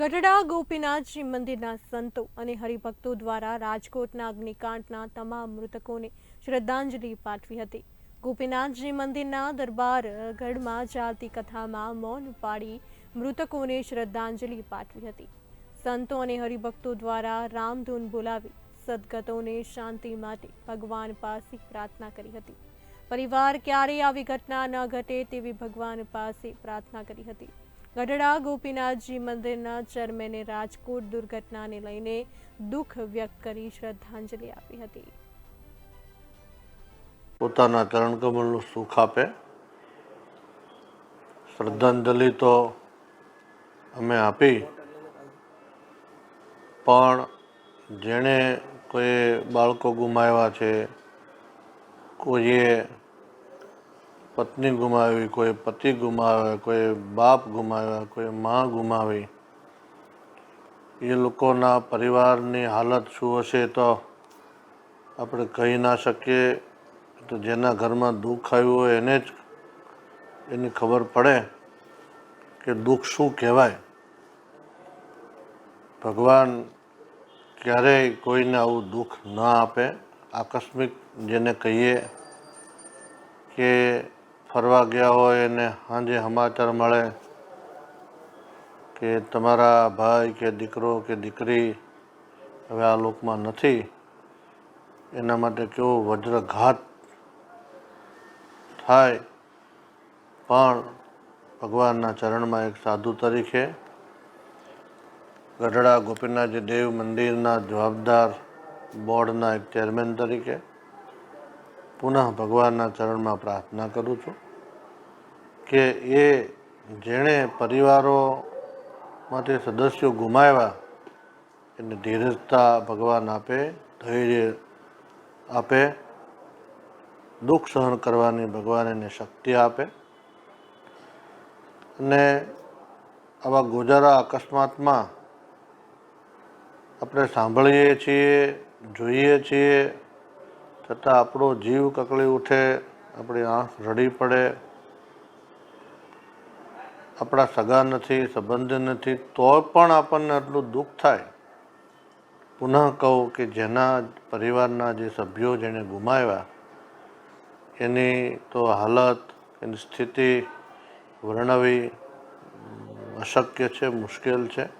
ગઢડા ગોપીનાથજી મંદિરના સંતો અને હરિભક્તો દ્વારા રાજકોટના અગ્નિકાંડના તમામ મૃતકોને શ્રદ્ધાંજલિ પાઠવી હતી. ગોપીનાથજી મંદિરના દરબાર ગઢમાં ચાલતી કથામાં મૌન પાડી મૃતકોને શ્રદ્ધાંજલિ પાઠવી હતી. સંતો અને હરિભક્તો દ્વારા રામધૂન બોલાવી સદગતોને શાંતિ માટે ભગવાન પાસે પ્રાર્થના કરી હતી. પરિવાર ક્યારેય આવી ઘટના ન ઘટે તેવી ભગવાન પાસે પ્રાર્થના કરી હતી. ગઢડા, ગોપીનાથજી મંદિરના ચેરમેને રાજકોટ દુર્ઘટનાને લઈને દુઃખ વ્યક્ત કરી શ્રદ્ધાંજલિ આપી હતી. પોતાના ચરણકમલનું સુખ આપે. શ્રદ્ધાંજલિ તો અમે આપી. પણ જેણે કોઈ બાળકો ગુમાવ્યા છે, કોઈએ પત્ની ગુમાવી, કોઈ પતિ ગુમાવે, કોઈ બાપ ગુમાવ્યા કોઈ મા ગુમાવી. એ લોકોના પરિવારની હાલત શું હશે તો આપણે કહી ના શકીએ. તો જેના ઘરમાં દુઃખ આવ્યું હોય એને જ એની ખબર પડે કે દુઃખ શું કહેવાય. ભગવાન ક્યારેય કોઈને આવું દુઃખ ન આપે. આકસ્મિક જેને કહીએ કે ફરવા ગયા હોય અને સાંજે સમાચાર મળે કે તમારા ભાઈ કે દીકરો કે દીકરી હવે આ લોકમાં નથી, એના માટે કેવો વજ્રઘાત થાય. પણ ભગવાનના ચરણમાં એક સાધુ તરીકે ગઢડા ગોપીનાથજી દેવ મંદિરના જવાબદાર બોર્ડના એક ચેરમેન તરીકે પુનઃ ભગવાનના ચરણમાં પ્રાર્થના કરું છું કે એ જેણે પરિવારોમાંથી સદસ્યો ગુમાવ્યા, એને ધીરજતા ભગવાન આપે, ધૈર્ય આપે, દુઃખ સહન કરવાની ભગવાન એને શક્તિ આપે. અને આવા ગોજારા અકસ્માતમાં આપણે સાંભળીએ છીએ, જોઈએ છીએ છતાં આપણો જીવ કકળી ઉઠે, આપણી આંખ રડી પડે. આપણા સગા નથી, સંબંધ નથી તો પણ આપણને આટલું દુઃખ થાય. પુનઃ કહું કે જેના પરિવારના જે સભ્યો જેણે ગુમાવ્યા, એની તો હાલત, એની સ્થિતિ વર્ણવી અશક્ય છે, મુશ્કેલ છે.